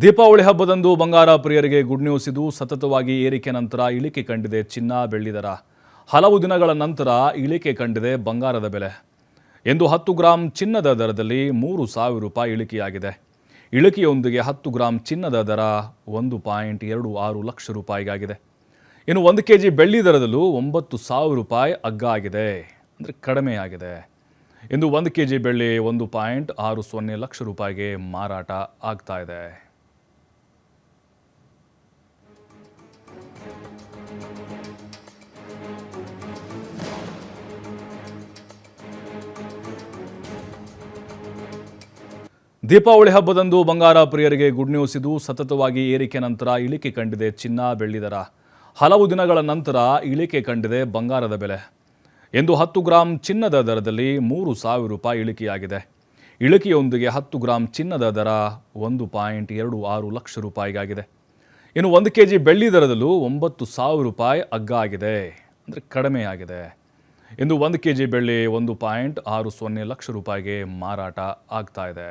ದೀಪಾವಳಿ ಹಬ್ಬದಂದು ಬಂಗಾರ ಪ್ರಿಯರಿಗೆ ಗುಡ್ ನ್ಯೂಸ್ ಇದು ಸತತವಾಗಿ ಏರಿಕೆ ನಂತರ ಇಳಿಕೆ ಕಂಡಿದೆ ಚಿನ್ನ ಬೆಳ್ಳಿ ದರ. ಹಲವು ದಿನಗಳ ನಂತರ ಇಳಿಕೆ ಕಂಡಿದೆ ಬಂಗಾರದ ಬೆಲೆ. ಎಂದು ಹತ್ತು ಗ್ರಾಂ ಚಿನ್ನದ ದರದಲ್ಲಿ ಮೂರು ಸಾವಿರ ರೂಪಾಯಿ ಇಳಿಕೆಯಾಗಿದೆ. ಇಳಿಕೆಯೊಂದಿಗೆ ಹತ್ತು ಗ್ರಾಂ ಚಿನ್ನದ ದರ ಒಂದು ಪಾಯಿಂಟ್ ಎರಡು ಆರು ಲಕ್ಷ ರೂಪಾಯಿಗಾಗಿದೆ. ಇನ್ನು ಒಂದು ಕೆ ಜಿ ಬೆಳ್ಳಿ ದರದಲ್ಲೂ ಒಂಬತ್ತು ಸಾವಿರ ರೂಪಾಯಿ ಅಗ್ಗ ಆಗಿದೆ ಅಂದರೆ ಕಡಿಮೆಯಾಗಿದೆ. ಇಂದು ಒಂದು ಕೆ ಜಿ ಬೆಳ್ಳಿ ಒಂದು ಪಾಯಿಂಟ್ ಆರು ಸೊನ್ನೆ ಲಕ್ಷ ರೂಪಾಯಿಗೆ ಮಾರಾಟ ಆಗ್ತಾ ಇದೆ. ದೀಪಾವಳಿ ಹಬ್ಬದಂದು ಬಂಗಾರ ಪ್ರಿಯರಿಗೆ ಗುಡ್ ನ್ಯೂಸ್ ಇದು ಸತತವಾಗಿ ಏರಿಕೆ ನಂತರ ಇಳಿಕೆ ಕಂಡಿದೆ ಚಿನ್ನ, ಬೆಳ್ಳಿ ದರ. ಹಲವು ದಿನಗಳ ನಂತರ ಇಳಿಕೆ ಕಂಡಿದೆ ಬಂಗಾರದ ಬೆಲೆ. ಎಂದು ಹತ್ತು ಗ್ರಾಂ ಚಿನ್ನದ ದರದಲ್ಲಿ ಮೂರು ಸಾವಿರ ರೂಪಾಯಿ ಇಳಿಕೆಯಾಗಿದೆ. ಇಳಿಕೆಯೊಂದಿಗೆ ಹತ್ತು ಗ್ರಾಂ ಚಿನ್ನದ ದರ ಒಂದು ಪಾಯಿಂಟ್ ಎರಡು ಆರು ಲಕ್ಷ ರೂಪಾಯಿಗಾಗಿದೆ. ಇನ್ನು ಒಂದು ಕೆ ಜಿ ಬೆಳ್ಳಿ ದರದಲ್ಲೂ ಒಂಬತ್ತು ಸಾವಿರ ರೂಪಾಯಿ ಅಗ್ಗ ಆಗಿದೆ ಅಂದರೆ ಕಡಿಮೆಯಾಗಿದೆ. ಇಂದು ಒಂದು ಕೆ ಜಿ ಬೆಳ್ಳಿ ಒಂದು ಪಾಯಿಂಟ್ ಆರು ಸೊನ್ನೆ ಲಕ್ಷ ರೂಪಾಯಿಗೆ ಮಾರಾಟ ಆಗ್ತಾ ಇದೆ.